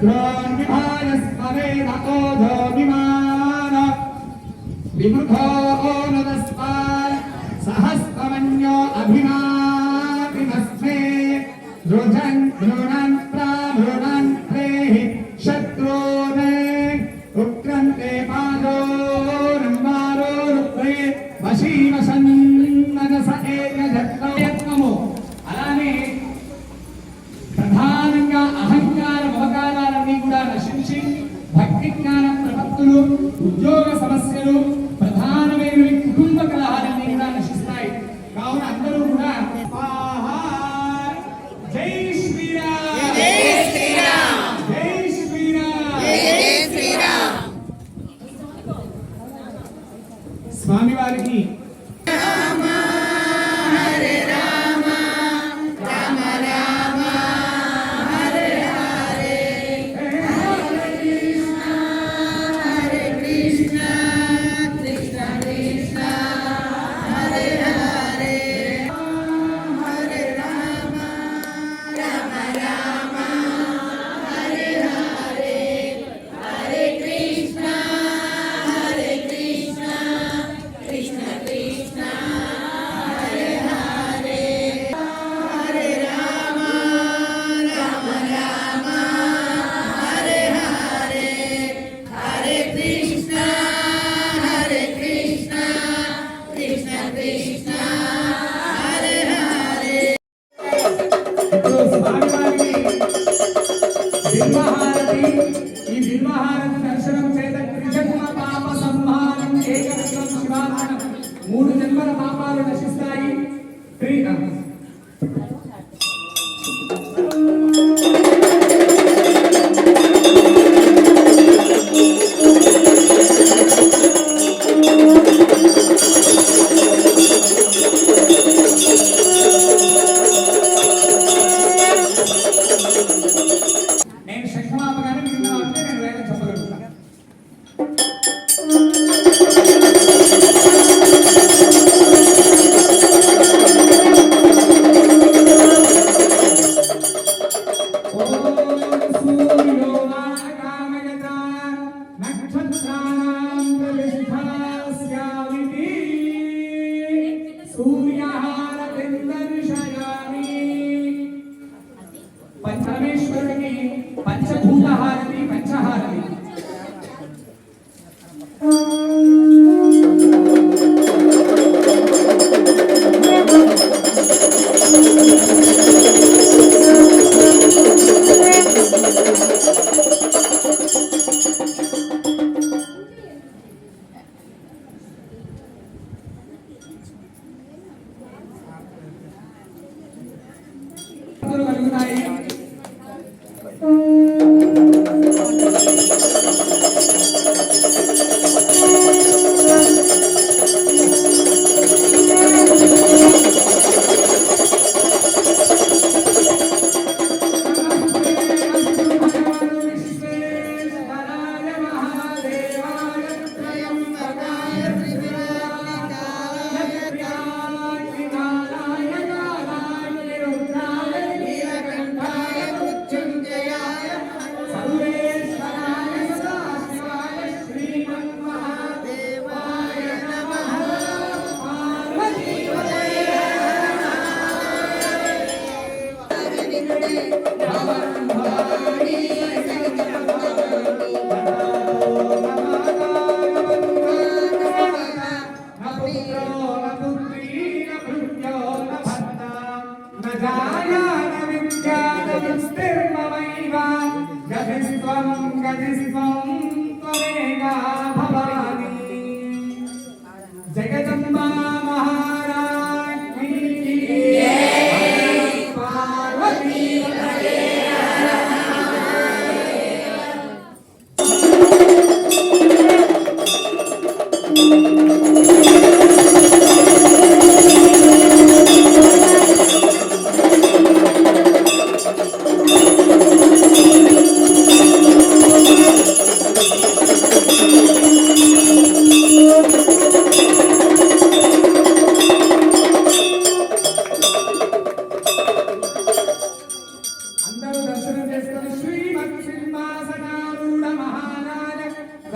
द्रोन्विमानस्मरे रतो धोभिमान विवृथो नदस्मान् सहस्तमन्यो अभिमान ఈ బిల్వహారతి దర్శనం చేత కృషకుల పాప సంహారం ఏకత్వం శివాధారం మూడు జన్మల పాపాలు నశిస్తాయి. Yeah.